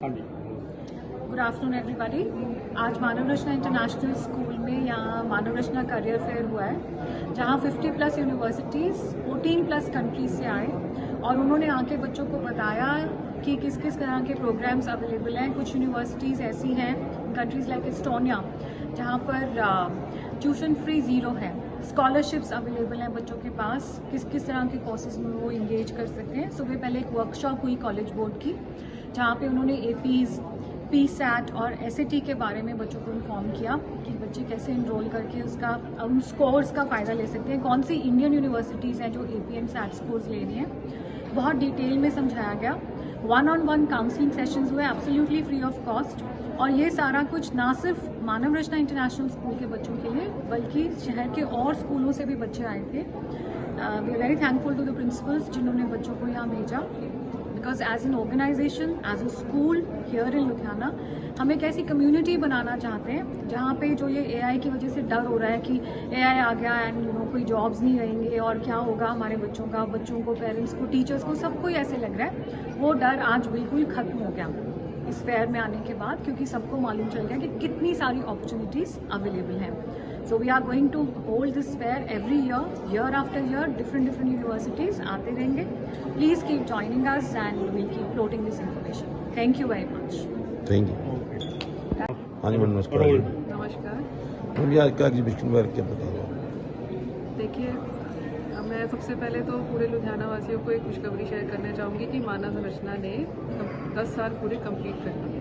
Good afternoon everybody आज मानव रचना international school में यहाँ मानव रचना करियर फेयर हुआ है, जहाँ 50 प्लस यूनिवर्सिटीज़ 14 प्लस कंट्रीज़ से आए और उन्होंने आके बच्चों को बताया कि किस किस तरह के प्रोग्राम्स अवेलेबल हैं। कुछ यूनिवर्सिटीज़ ऐसी हैं कंट्रीज़ लाइक एस्टोनिया जहाँ पर ट्यूशन फ्री ज़ीरो है। स्कॉलरशिप्स अवेलेबल हैं बच्चों के पास किस किस तरह के कोर्सेज में वो इंगेज कर सकते हैं सुबह पहले एक वर्कशॉप हुई कॉलेज बोर्ड की जहाँ पे उन्होंने एपीज़ पी सैट और एसएटी के बारे में बच्चों को इन्फॉर्म किया कि बच्चे कैसे इनरोल करके उसका उन स्कोर्स का फ़ायदा ले सकते हैं। कौन सी इंडियन यूनिवर्सिटीज़ हैं जो A P and SAT scores ले रही हैं? बहुत डिटेल में समझाया गया। One on one counselling sessions हुए एब्सोल्युटली फ्री ऑफ़ कॉस्ट और ये सारा कुछ ना सिर्फ़ मानव रचना इंटरनेशनल स्कूल के बच्चों के लिए, बल्कि शहर के और स्कूलों से भी बच्चे आए थे। We are very thankful to the principals जिन्होंने बच्चों को यहाँ भेजा। Because as an organisation as a school here in Ludhiana हम एक ऐसी कम्युनिटी बनाना चाहते हैं, जहाँ पे जो ये एआई की वजह से डर हो रहा है कि एआई आ गया एंड यू नो कोई जॉब्स नहीं रहेंगे और क्या होगा हमारे बच्चों का, बच्चों को पेरेंट्स को टीचर्स को सबको ऐसे लग रहा है। वो डर आज बिल्कुल खत्म हो गया इस फेयर में आने के बाद, क्योंकि सबको मालूम चल गया कि कितनी सारी अपॉर्चुनिटीज़ अवेलेबल हैं। So we are going to hold this fair every year year after year different different universities आते रहेंगे। Please keep joining us and we keep floating this information thank you very much thank you हाँ जी नमस्कार। नमस्कार। Ma'am आज का exhibition बारे क्या बता रहे देखिए मैं सबसे पहले तो पूरे लुधियाना वासियों को एक खुशखबरी शेयर करना चाहूँगी कि मानव संरचना ने 10 साल पूरे कंप्लीट कर लिए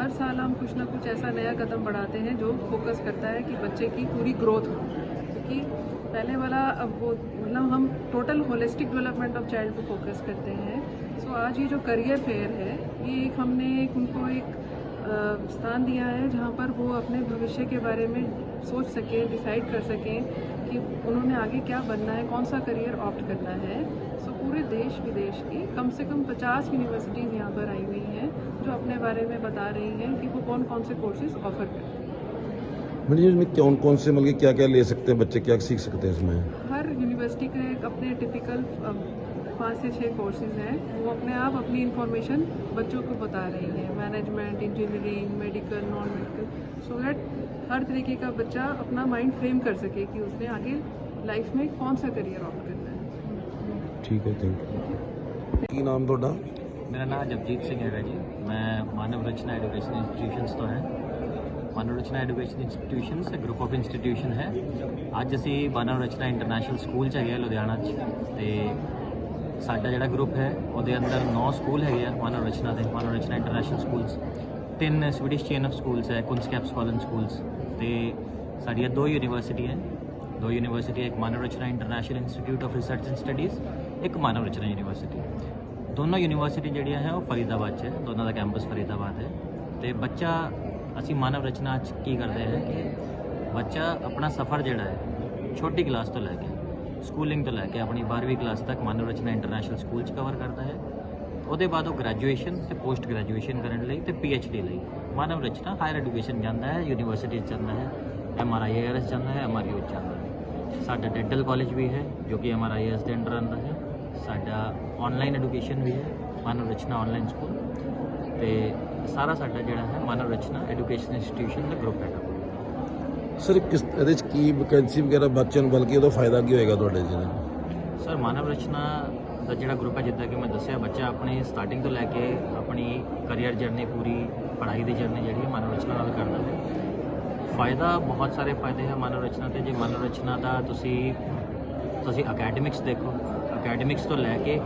हर साल हम कुछ ना कुछ ऐसा नया कदम बढ़ाते हैं जो फोकस करता है कि बच्चे की पूरी ग्रोथ हो। क्योंकि पहले वाला, अब वो मतलब हम total holistic development of child को फोकस करते हैं। सो आज ये जो करियर फेयर है, ये एक हमने एक, उनको एक स्थान दिया है जहाँ पर वो अपने भविष्य के बारे में सोच सकें डिसाइड कर सकें कि उन्होंने आगे क्या बनना है, कौन सा करियर ऑप्ट करना है। सो पूरे देश विदेश की कम से कम 50 यूनिवर्सिटीज़ यहाँ पर आई हुई हैं। जो अपने बारे में बता रही हैं कि वो कौन कौन से कोर्सेज ऑफ़र करते हैं। मैंने इसमें कौन कौन से मतलब क्या क्या ले सकते हैं बच्चे क्या सीख सकते हैं इसमें? हर यूनिवर्सिटी के अपने टिपिकल पाँच से छः कोर्सेज हैं। वो अपने आप अपनी इन्फॉर्मेशन बच्चों को बता रही हैं। Management engineering medical non medical so that हर तरीके का बच्चा अपना माइंड फ्रेम कर सके कि उसने आगे लाइफ में कौन सा करियर ऑफ़ करना है। ठीक है थैंक यू की नाम थोड़ा? ਮੇਰਾ ਨਾਮ ਜਗਜੀਤ ਸਿੰਘ ਹੈਗਾ ਜੀ। ਮੈਂ ਮਾਨਵ ਰਚਨਾ ਐਜੂਕੇਸ਼ਨ ਇੰਸਟੀਟਿਊਸ਼ਨਸ ਤੋਂ ਹੈ। ਮਾਨਵ ਰਚਨਾ ਐਜੂਕੇਸ਼ਨ ਇੰਸਟੀਟਿਊਸ਼ਨਸ ਇੱਕ ਗਰੁੱਪ ਆਫ ਇੰਸਟੀਟਿਊਸ਼ਨ ਹੈ। ਅੱਜ ਅਸੀਂ ਮਾਨਵ ਰਚਨਾ ਇੰਟਰਨੈਸ਼ਨਲ ਸਕੂਲ ਚ ਹੈਗੇ ਆ ਲੁਧਿਆਣਾ ਚ ਤੇ ਸਾਡਾ ਜਿਹੜਾ ਗਰੁੱਪ ਹੈ, ਉਹਦੇ ਅੰਦਰ 9 ਸਕੂਲ ਹੈਗੇ ਆ ਮਾਨਵ ਰਚਨਾ ਦੇ, ਮਾਨਵ ਰਚਨਾ ਇੰਟਰਨੈਸ਼ਨਲ ਸਕੂਲਸ। ਤਿੰਨ ਸਵੀਡਿਸ਼ ਚੇਨ ਆਫ ਸਕੂਲਸ ਹੈ ਕੁਨਸਕੈਪਸ ਕਾਲਨ ਸਕੂਲਸ ਤੇ ਸਾਡੀਆਂ ਦੋ ਯੂਨੀਵਰਸਿਟੀ ਹੈ। ਦੋ ਯੂਨੀਵਰਸਿਟੀ ਇੱਕ Manav Rachna international institute of research and studies, ਇੱਕ ਮਾਨਵ ਰਚਨਾ ਯੂਨੀਵਰਸਿਟੀ। ਦੋਨੋਂ ਯੂਨੀਵਰਸਿਟੀ ਜਿਹੜੀਆਂ ਹੈ ਉਹ ਫਰੀਦਾਬਾਦ 'ਚ ਹੈ, ਦੋਨਾਂ ਦਾ ਕੈਂਪਸ ਫਰੀਦਾਬਾਦ ਹੈ। ਤੇ ਬੱਚਾ, ਅਸੀਂ ਮਾਨਵ ਰਚਨਾ 'ਚ ਕੀ ਕਰਦੇ ਹਾਂ ਕਿ ਬੱਚਾ ਆਪਣਾ ਸਫ਼ਰ ਜਿਹੜਾ ਹੈ, ਛੋਟੀ ਕਲਾਸ ਤੋਂ ਲੈ ਕੇ ਸਕੂਲਿੰਗ ਤੋਂ ਲੈ ਕੇ ਆਪਣੀ 12ਵੀਂ ਕਲਾਸ ਤੱਕ ਮਾਨਵ ਰਚਨਾ ਇੰਟਰਨੈਸ਼ਨਲ ਸਕੂਲ 'ਚ ਕਵਰ ਕਰਦਾ ਹੈ। ਉਹਦੇ ਬਾਅਦ ਉਹ ਗ੍ਰੈਜੂਏਸ਼ਨ ਤੇ ਪੋਸਟ ਗ੍ਰੈਜੂਏਸ਼ਨ ਕਰਨ ਲਈ ਤੇ ਡੀ ਲਈ ਮਾਨਵ ਰਚਨਾ ਹਾਇਰ ਐਜੂਕੇਸ਼ਨ ਜਾਂਦਾ ਹੈ ਯੂਨੀਵਰਸਿਟੀ 'ਚ ਜਾਂਦਾ ਹੈ ਐਮਆਰਆਈਆਰਐਸ ਜਾਂਦਾ ਹੈ ਐਮਆਰਯੂ 'ਚ ਜਾਂਦਾ ਹੈ। ਸਾਡਾ ਡੈਂਟਲ ਕਾਲਜ ਵੀ ਹੈ, ਜੋ ਕਿ ਐਮਆਰਆਈਐਸ ਦੇ ਅੰਡਰ ਆਉਂਦਾ ਹੈ। ਸਾਡਾ ਆਨਲਾਈਨ ਐਜੂਕੇਸ਼ਨ ਵੀ ਹੈ ਮਾਨਵ ਰਚਨਾ ਆਨਲਾਈਨ ਸਕੂਲ ਤੇ ਸਾਰਾ ਸਾਡਾ ਜਿਹੜਾ ਹੈ ਮਾਨਵ ਰਚਨਾ ਐਜੂਕੇਸ਼ਨ ਇੰਸਟੀਟਿਊਸ਼ਨ ਦਾ ਗਰੁੱਪ ਹੈਗਾ। ਸਰ ਕਿਸ ਇਹਦੇ ਚ ਕੀ ਵੈਕੈਂਸੀ ਵਗੈਰਾ ਬੱਚਿਆਂ ਨੂੰ ਬਲਕਿ ਉਹਦਾ ਫਾਇਦਾ ਕੀ ਹੋਏਗਾ ਤੁਹਾਡੇ ਜੀ ਸਰ ਮਾਨਵ ਰਚਨਾ ਦਾ ਜਿਹੜਾ ਗਰੁੱਪ ਹੈ ਜਿੱਦਾਂ ਕਿ ਮੈਂ ਦੱਸਿਆ ਬੱਚਾ ਆਪਣੀ ਸਟਾਰਟਿੰਗ ਤੋਂ ਲੈ ਕੇ ਆਪਣੀ ਕੈਰੀਅਰ ਜਰਨੀ ਪੂਰੀ ਪੜ੍ਹਾਈ ਦੀ ਜਰਨੀ ਜਿਹੜੀ ਹੈ ਮਾਨਵ ਰਚਨਾ ਨਾਲ ਕਰਦਾ ਹੈ। ਫਾਇਦਾ ਬਹੁਤ ਸਾਰੇ ਫਾਇਦੇ ਹੈ ਮਾਨਵ ਰਚਨਾ ਤੇ। ਜੇ ਮਾਨਵ ਰਚਨਾ ਦਾ ਤੁਸੀਂ ਤੁਸੀਂ ਅਕੈਡਮਿਕਸ ਦੇਖੋ ਅਕੈਡਮਿਕਸ ਤੋਂ ਲੈ ਕੇ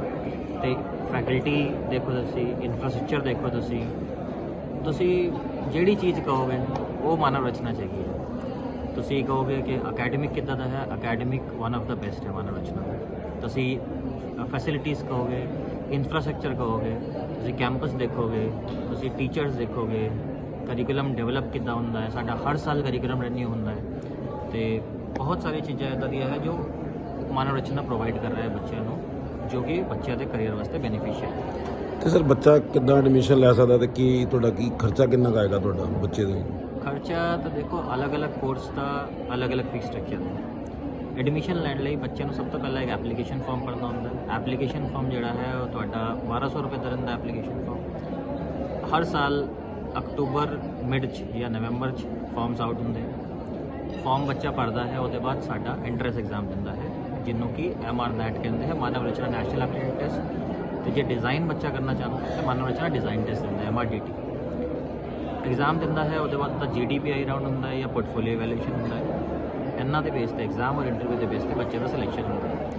ਤੇ ਫੈਕਲਟੀ ਦੇਖੋ ਤੁਸੀਂ ਇਨਫਰਾਸਟ੍ਰਕਚਰ ਦੇਖੋ ਤੁਸੀਂ ਤੁਸੀਂ ਜਿਹੜੀ ਚੀਜ਼ ਕਹੋਗੇ, ਉਹ ਮਾਨਵ ਰਚਨਾ ਚਾਹੀਦੀ ਹੈ। ਤੁਸੀਂ ਕਹੋਗੇ ਕਿ ਅਕੈਡਮਿਕ ਕਿੱਦਾਂ ਦਾ ਹੈ? Academic one of the best ਹੈ ਮਾਨਵ ਰਚਨਾ। ਤੁਸੀਂ ਫੈਸਿਲਿਟੀਜ਼ ਕਹੋਗੇ ਇਨਫਰਾਸਟ੍ਰਕਚਰ ਕਹੋਗੇ, ਤੁਸੀਂ ਕੈਂਪਸ ਦੇਖੋਗੇ, ਤੁਸੀਂ ਟੀਚਰਸ ਦੇਖੋਗੇ ਕਰਿਕੂਲਮ ਡਿਵੈਲਪ ਕਿੱਦਾਂ ਹੁੰਦਾ ਹੈ? ਸਾਡਾ ਹਰ ਸਾਲ ਕਰਿਕੂਲਮ ਰਿਨਿਊ ਹੁੰਦਾ ਹੈ। ਤੇ ਬਹੁਤ ਸਾਰੀ ਚੀਜ਼ਾਂ ਇਦਾਂ ਦੀਆਂ ਹੈ ਜੋ ਮਾਨਵ ਰਚਨਾ ਪ੍ਰੋਵਾਈਡ ਕਰ ਰਿਹਾ ਹੈ ਬੱਚਿਆਂ ਨੂੰ ਜੋ ਕਿ ਬੱਚਿਆਂ ਦੇ ਕੈਰੀਅਰ ਵਾਸਤੇ ਬੈਨੀਫੀਸ਼ੀਅਲ ਹੈ। ਤੇ ਸਰ ਬੱਚਾ ਕਿੱਦਾਂ ਐਡਮਿਸ਼ਨ ਲੈ ਸਕਦਾ ਤੇ ਕੀ ਤੁਹਾਡਾ ਕੀ ਖਰਚਾ ਕਿੰਨਾ ਕੁ ਆਏਗਾ ਤੁਹਾਡਾ ਬੱਚੇ ਦੇ? ਖਰਚਾ ਤਾਂ ਦੇਖੋ ਅਲੱਗ-ਅਲੱਗ ਕੋਰਸ ਦਾ ਅਲੱਗ-ਅਲੱਗ ਫੀਸ ਸਟਰਕਚਰ ਹੈ ਐਡਮਿਸ਼ਨ ਲੈਣ ਲਈ ਬੱਚੇ ਨੂੰ ਸਭ ਤੋਂ ਪਹਿਲਾਂ ਇੱਕ ਐਪਲੀਕੇਸ਼ਨ ਫਾਰਮ ਭਰਨਾ ਹੁੰਦਾ। ਹੈ ਐਪਲੀਕੇਸ਼ਨ ਫਾਰਮ ਜਿਹੜਾ ਹੈ ਉਹ ਤੁਹਾਡਾ 1200 ਰੁਪਏ ਦਾ ਰਹਿੰਦਾ ਐਪਲੀਕੇਸ਼ਨ ਫਾਰਮ ਹਰ ਸਾਲ ਅਕਤੂਬਰ ਮਿਡ 'ਚ ਜਾਂ ਨਵੰਬਰ 'ਚ ਫਾਰਮਸ ਆਊਟ ਹੁੰਦੇ ਫਾਰਮ ਬੱਚਾ ਭਰਦਾ ਹੈ ਉਹਦੇ ਬਾਅਦ ਸਾਡਾ ਐਂਟਰੈਂਸ ਐਗਜ਼ਾਮ ਦਿੰਦਾ ਹੈ ਜਿਹਨੂੰ ਕਿ ਐਮਆਰ ਨੈਟ ਕਹਿੰਦੇ ਹੈ Manav Rachna national aptitude test ਤੇ ਜੇ ਡਿਜ਼ਾਈਨ ਬੱਚਾ ਕਰਨਾ ਚਾਹੁੰਦਾ ਹੈ, ਤਾਂ ਮਾਨਵ ਰਚਨਾ ਡਿਜ਼ਾਈਨ ਟੈਸਟ ਦਿੰਦਾ ਹੈ ਐਮਆਰਡੀਟੀ ਐਗਜ਼ਾਮ ਦਿੰਦਾ ਹੈ, ਉਹਦੇ ਬਾਅਦ ਤਾਂ ਜੀਡੀਪੀਆਈ ਰਾਊਂਡ ਹੁੰਦਾ ਹੈ ਜਾਂ ਪੋਰਟਫੋਲੀਓ ਇਵੈਲੂਏਸ਼ਨ ਹੁੰਦਾ ਹੈ। ਇਹਨਾਂ ਦੇ ਬੇਸ ਤੇ ਐਗਜ਼ਾਮ ਔਰ ਇੰਟਰਵਿਊ ਦੇ ਬੇਸ ਤੇ ਬੱਚੇ ਦਾ ਸਿਲੈਕਸ਼ਨ ਹੁੰਦਾ ਹੈ।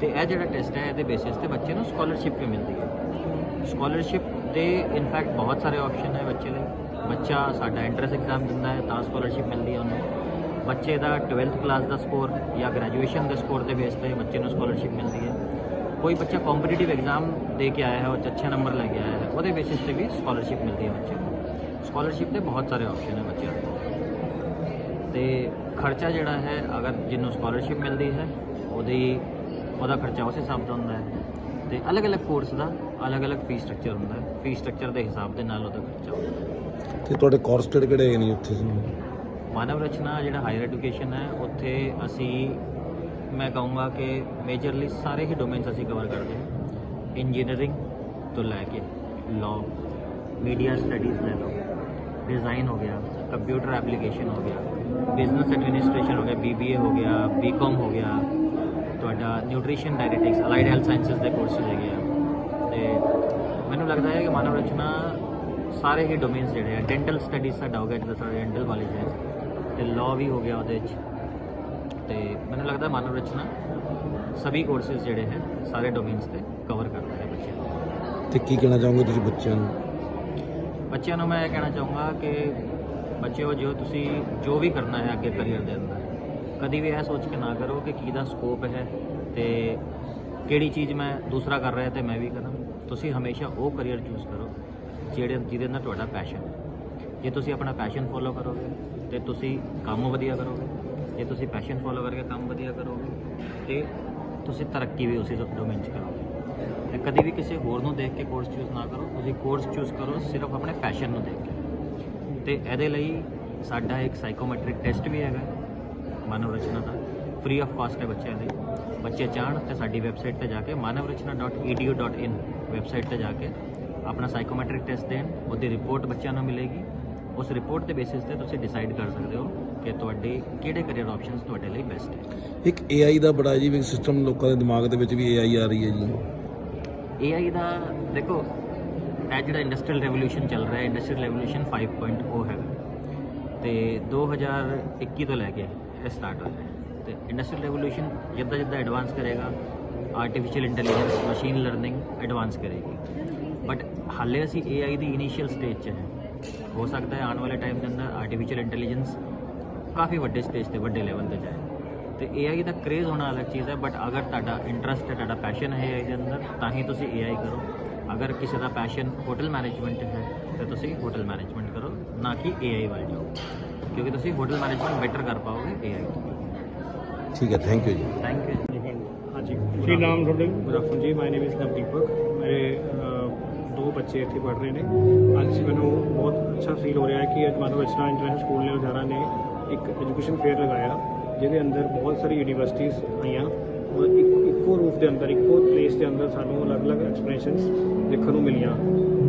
ਤੇ ਇਹ ਜਿਹੜਾ ਟੈਸਟ ਹੈ, ਇਹਦੇ ਬੇਸਿਸ ਤੇ ਬੱਚੇ ਨੂੰ ਸਕਾਲਰਸ਼ਿਪ ਵੀ ਮਿਲਦੀ ਹੈ। ਸਕਾਲਰਸ਼ਿਪ ਦੇ ਇਨਫੈਕਟ ਬਹੁਤ ਸਾਰੇ ਆਪਸ਼ਨ ਹੈ ਬੱਚੇ ਲਈ। ਬੱਚਾ ਸਾਡਾ ਐਂਟਰੈਂਸ ਐਗਜ਼ਾਮ ਦਿੰਦਾ ਹੈ, ਤਾਂ ਸਕਾਲਰਸ਼ਿਪ ਮਿਲਦੀ ਹੈ ਉਹਨੂੰ। ਬੱਚੇ ਦਾ 12th ਕਲਾਸ ਦਾ ਸਕੋਰ ਜਾਂ ਗ੍ਰੈਜੂਏਸ਼ਨ ਦੇ ਸਕੋਰ ਦੇ ਬੇਸ ਤੇ ਬੱਚੇ ਨੂੰ ਸਕਾਲਰਸ਼ਿਪ ਮਿਲਦੀ ਹੈ। ਕੋਈ ਬੱਚਾ ਕੰਪੀਟੀਟਿਵ ਐਗਜ਼ਾਮ ਦੇ ਕੇ ਆਇਆ ਹੈ, ਉਹ 'ਚ ਅੱਛੇ ਨੰਬਰ ਲੈ ਕੇ ਆਇਆ ਹੈ, ਉਹਦੇ ਬੇਸਿਸ ਤੇ ਵੀ ਸਕਾਲਰਸ਼ਿਪ ਮਿਲਦੀ ਹੈ ਬੱਚੇ ਨੂੰ। ਸਕਾਲਰਸ਼ਿਪ ਦੇ ਬਹੁਤ ਸਾਰੇ ਆਪਸ਼ਨ ਹੈ ਬੱਚਿਆਂ ਦੇ। ਤੇ ਖਰਚਾ ਜਿਹੜਾ ਹੈ, ਅਗਰ ਜਿਹਨੂੰ ਸਕਾਲਰਸ਼ਿਪ ਮਿਲਦੀ ਹੈ, ਉਹਦੀ, ਉਹਦਾ ਖਰਚਾ ਉਸ ਹਿਸਾਬ ਦਾ ਹੁੰਦਾ ਹੈ। ਤੇ ਅਲੱਗ-ਅਲੱਗ ਕੋਰਸ ਦਾ ਅਲੱਗ-ਅਲੱਗ ਫੀਸ ਸਟਰਕਚਰ ਹੁੰਦਾ ਹੈ। ਫੀਸ ਸਟਰਕਚਰ ਦੇ ਹਿਸਾਬ ਦੇ ਨਾਲ ਉਹਦਾ ਖਰਚਾ ਹੁੰਦਾ ਹੈ। ਤੇ ਤੁਹਾਡੇ ਕੋਰਸ ਕਿਹੜੇ ਕਿਹੜੇ ਨੇ ਉੱਥੇ? ਮਾਨਵ ਰਚਨਾ ਜਿਹੜਾ ਹਾਇਰ ਐਜੂਕੇਸ਼ਨ ਹੈ, ਉੱਥੇ ਅਸੀਂ, ਮੈਂ ਕਹੂੰਗਾ ਕਿ ਮੇਜਰਲੀ ਸਾਰੇ ਹੀ ਡੋਮੇਨਸ ਅਸੀਂ ਕਵਰ ਕਰਦੇ ਹਾਂ। ਇੰਜੀਨੀਅਰਿੰਗ ਤੋਂ ਲੈ ਕੇ ਲਾਅ ਮੀਡੀਆ ਸਟੱਡੀਜ਼ ਲੈ ਲਓ ਡਿਜ਼ਾਈਨ ਹੋ ਗਿਆ ਕੰਪਿਊਟਰ ਐਪਲੀਕੇਸ਼ਨ ਹੋ ਗਿਆ ਬਿਜ਼ਨਸ ਐਡਮਿਨਿਸਟ੍ਰੇਸ਼ਨ ਹੋ ਗਿਆ ਬੀਬੀਏ ਹੋ ਗਿਆ ਬੀਕਾਮ ਹੋ ਗਿਆ, ਤੁਹਾਡਾ nutrition dietetics allied health sciences ਦੇ ਕੋਰਸਿਸ ਹੈਗੇ ਆ। ਤੇ ਮੈਨੂੰ ਲੱਗਦਾ ਹੈ ਕਿ ਮਾਨਵ ਰਚਨਾ ਸਾਰੇ ਹੀ ਡੋਮੇਨਸ ਜਿਹੜੇ ਆ ਡੈਂਟਲ ਸਟੱਡੀਜ਼ ਸਾਡਾ ਹੋ ਗਿਆ ਜਿਹੜਾ ਸਾਡਾ ਡੈਂਟਲ ਕਾਲਜ ਹੈ। ਤੇ ਲਾਅ ਵੀ ਹੋ ਗਿਆ ਉਹਦੇ ਵਿੱਚ। ਤੇ ਮੈਨੂੰ ਲੱਗਦਾ ਮਾਨਵ ਰਚਨਾ ਸਭੀ ਕੋਰਸਿਸ ਜਿਹੜੇ ਹੈ ਸਾਰੇ ਡੋਮੇਨਸ ਤੇ ਕਵਰ ਕਰਦਾ ਹੈ ਬੱਚਿਆਂ ਨੂੰ। ਤੇ ਕੀ ਕਹਿਣਾ ਚਾਹੋਗੇ ਤੁਸੀਂ ਬੱਚਿਆਂ ਨੂੰ? ਬੱਚਿਆਂ ਨੂੰ ਮੈਂ ਇਹ ਕਹਿਣਾ ਚਾਹੂੰਗਾ ਕਿ ਬੱਚਿਓ ਜੋ ਤੁਸੀਂ ਜੋ ਵੀ ਕਰਨਾ ਹੈ ਅੱਗੇ ਕਰੀਅਰ ਦੇ ਅੰਦਰ ਕਦੀ ਵੀ ਇਹ ਸੋਚ ਕੇ ਨਾ ਕਰੋ ਕਿ ਕੀ ਦਾ ਸਕੋਪ ਹੈ ਤੇ ਕਿਹੜੀ ਚੀਜ਼ ਮੈਂ ਦੂਸਰਾ ਕਰ ਰਿਹਾ ਤੇ ਮੈਂ ਵੀ ਕਰਾਂ। ਤੁਸੀਂ ਹਮੇਸ਼ਾ ਉਹ ਕਰੀਅਰ ਚੂਜ਼ ਕਰੋ ਜਿਹੜੇ ਜਿਹਦੇ ਨਾਲ ਤੁਹਾਡਾ ਪੈਸ਼ਨ ਹੈ। ਜੇ ਤੁਸੀਂ ਆਪਣਾ ਪੈਸ਼ਨ ਫੋਲੋ ਕਰੋਗੇ ਤੇ ਤੁਸੀਂ ਕੰਮ ਵਧੀਆ ਕਰੋਗੇ ਜੇ ਤੁਸੀਂ ਪੈਸ਼ਨ ਫੋਲੋ ਕਰਕੇ ਕੰਮ ਵਧੀਆ ਕਰੋਗੇ, ਤੇ ਤੁਸੀਂ ਤਰੱਕੀ ਵੀ ਉਸੇ ਡੋਮੇਨ 'ਚ ਕਰੋਗੇ। ਤੇ ਕਦੀ ਵੀ ਕਿਸੇ ਹੋਰ ਨੂੰ ਦੇਖ ਕੇ ਕੋਰਸ ਚੂਜ਼ ਨਾ ਕਰੋ, ਤੁਸੀਂ ਕੋਰਸ ਚੂਜ਼ ਕਰੋ ਸਿਰਫ ਆਪਣੇ ਪੈਸ਼ਨ ਨੂੰ ਦੇਖ ਕੇ। ਤੇ ਇਹਦੇ ਲਈ ਸਾਡਾ ਇੱਕ ਸਾਈਕੋਮੈਟ੍ਰਿਕ ਟੈਸਟ ਵੀ ਹੈਗਾ ਮਾਨਵ ਰਚਨਾ ਦਾ ਫ੍ਰੀ ਆਫ ਕਾਸਟ ਹੈ ਬੱਚਿਆਂ ਲਈ। ਬੱਚੇ ਚਾਹਣ ਤੇ ਸਾਡੀ ਵੈਬਸਾਈਟ ਤੇ ਜਾ ਕੇ manavrachna.edu.in ਵੈਬਸਾਈਟ ਤੇ ਜਾ ਕੇ ਆਪਣਾ ਸਾਈਕੋਮੈਟ੍ਰਿਕ ਟੈਸਟ ਦੇਣ, ਉਹਦੀ ਰਿਪੋਰਟ ਬੱਚਿਆਂ ਨੂੰ ਮਿਲੇਗੀ। ਉਸ ਰਿਪੋਰਟ ਦੇ ਬੇਸਿਸ ਤੇ ਤੁਸੀਂ ਡਿਸਾਈਡ ਕਰ ਸਕਦੇ ਹੋ ਕਿ ਤੁਹਾਡੇ ਕਿਹੜੇ ਕਰੀਅਰ ਆਪਸ਼ਨਸ ਤੁਹਾਡੇ ਲਈ ਬੈਸਟ ਹੈ। ਇੱਕ AI ਦਾ ਬੜਾ ਜੀ ਵੀ ਸਿਸਟਮ ਲੋਕਾਂ ਦੇ ਦਿਮਾਗ ਦੇ ਵਿੱਚ ਵੀ AI ਆ ਰਹੀ ਹੈ ਜੀ। AI ਦਾ ਦੇਖੋ ਇਹ ਜਿਹੜਾ ਇੰਡਸਟਰੀਅਲ ਰੈਵੋਲੂਸ਼ਨ ਚੱਲ ਰਿਹਾ ਹੈ ਇੰਡਸਟਰੀਅਲ ਰੈਵੋਲੂਸ਼ਨ 5.0 ਹੈ। ਤੇ 2021 ਤੋਂ ਲੈ ਕੇ ਇਹ ਸਟਾਰਟ ਹੈ। ਤੇ ਇੰਡਸਟਰੀਅਲ ਰੈਵੋਲੂਸ਼ਨ ਜਿੱਦਾਂ ਜਿੱਦਾਂ ਐਡਵਾਂਸ ਕਰੇਗਾ artificial intelligence machine learning advance ਕਰੇਗੀ। ਬਟ ਹਾਲੇ ਅਸੀਂ AI ਦੀ ਇਨੀਸ਼ੀਅਲ ਸਟੇਜ 'ਚ ਹੈ। ਹੋ ਸਕਦਾ ਹੈ ਆਉਣ ਵਾਲੇ ਟਾਈਮ ਦੇ ਅੰਦਰ ਆਰਟੀਫੀਸ਼ੀਅਲ ਇੰਟੈਲੀਜੈਂਸ ਕਾਫੀ ਵੱਡੇ ਸਟੇਜ ਤੇ ਵੱਡੇ ਲੈਵਲ ਤੇ ਜਾਏ ਤੇ AI ਦਾ ਕ੍ਰੇਜ਼ ਹੋਣਾ ਅਲੱਗ ਚੀਜ਼ ਹੈ ਬਟ ਅਗਰ ਤੁਹਾਡਾ ਇੰਟਰਸਟ ਹੈ ਤੁਹਾਡਾ ਪੈਸ਼ਨ ਹੈ AI ਦੇ ਅੰਦਰ ਤਾਂ ਹੀ ਤੁਸੀਂ AI ਕਰੋ ਅਗਰ ਕਿਸੇ ਦਾ ਪੈਸ਼ਨ ਹੋਟਲ ਮੈਨੇਜਮੈਂਟ ਹੈ ਤਾਂ ਤੁਸੀਂ ਹੋਟਲ ਮੈਨੇਜਮੈਂਟ ਕਰੋ ਨਾ ਕਿ AI ਵੱਲ ਜਾਓ ਕਿਉਂਕਿ ਤੁਸੀਂ ਹੋਟਲ ਮੈਨੇਜਮੈਂਟ ਬੈਟਰ ਕਰ ਪਾਓਗੇ AI ਤੋਂ ਠੀਕ ਹੈ ਥੈਂਕ ਯੂ ਜੀ ਥੈਂਕ ਯੂ ਹਾਂਜੀ ਕੀ ਨਾਮ ਤੁਹਾਡਾ ਗੁੱਡ ਆਫਟਰਨ ਜੀ ਮਾਈ ਨੇਮ ਇਜ਼ ਨਵਦੀਪਕ ਮੇਰੇ ਦੋ ਬੱਚੇ ਇੱਥੇ ਪੜ੍ਹ ਰਹੇ ਨੇ। ਅੱਜ ਮੈਨੂੰ ਬਹੁਤ ਅੱਛਾ ਫੀਲ ਹੋ ਰਿਹਾ ਹੈ ਕਿ ਅੱਜ ਮਾਨਵ ਰਚਨਾ ਇੰਟਰਨੈਸ਼ਨਲ ਸਕੂਲ ਨੇ ਲੁਧਿਆਣਾ ਨੇ ਇੱਕ ਐਜੂਕੇਸ਼ਨ ਫੇਅਰ ਲਗਾਇਆ ਜਿਹਦੇ ਅੰਦਰ ਬਹੁਤ ਸਾਰੀ ਯੂਨੀਵਰਸਿਟੀਆਂ ਆਈਆਂ ਔਰ ਇੱਕ ਇੱਕੋ ਰੂਫ ਦੇ ਅੰਦਰ ਇੱਕੋ ਪਲੇਸ ਦੇ ਅੰਦਰ ਸਾਨੂੰ ਅਲੱਗ-ਅਲੱਗ ਐਕਸਪੀਰੀਐਂਸਸ ਦੇਖਣ ਨੂੰ ਮਿਲੀਆਂ।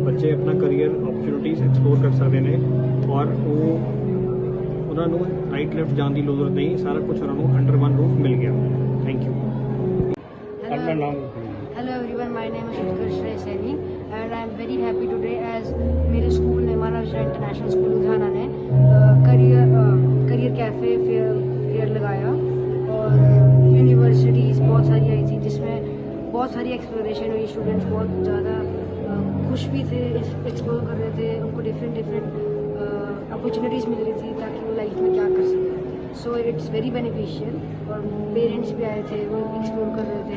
ਬੱਚੇ ਆਪਣਾ ਕਰੀਅਰ ਓਪਰਚੁਨਿਟੀਜ਼ ਐਕਸਪਲੋਰ ਕਰ ਸਕਦੇ ਨੇ ਔਰ ਉਹ ਉਹਨਾਂ ਨੂੰ ਰਾਈਟ ਲੈਫਟ ਜਾਣ ਦੀ ਲੋੜ ਨਹੀਂ ਸਾਰਾ ਕੁਝ ਉਹਨਾਂ ਨੂੰ ਅੰਡਰ ਵਨ ਰੂਫ ਮਿਲ ਗਿਆ। ਥੈਂਕ ਯੂ ਆਪਣਾ ਨਾਮ Everyone, my name is Utkarsh Ray Saini and I am very happy today as मेरे स्कूल ने मानव इंटरनेशनल स्कूल लुधियाना ने career career cafe fair fair लगाया और यूनिवर्सिटीज़ बहुत सारी आई थी जिसमें बहुत सारी एक्सप्लोरेशन हुई स्टूडेंट्स बहुत ज़्यादा खुश भी थे एक्सप्लोर कर रहे थे उनको डिफरेंट डिफरेंट अपॉर्चुनिटीज़ मिल रही थी ताकि वो लाइफ में क्या कर सकें। सो इट्स वेरी बेनिफिशियल और पेरेंट्स भी आए थे वो एक्सप्लोर कर रहे थे।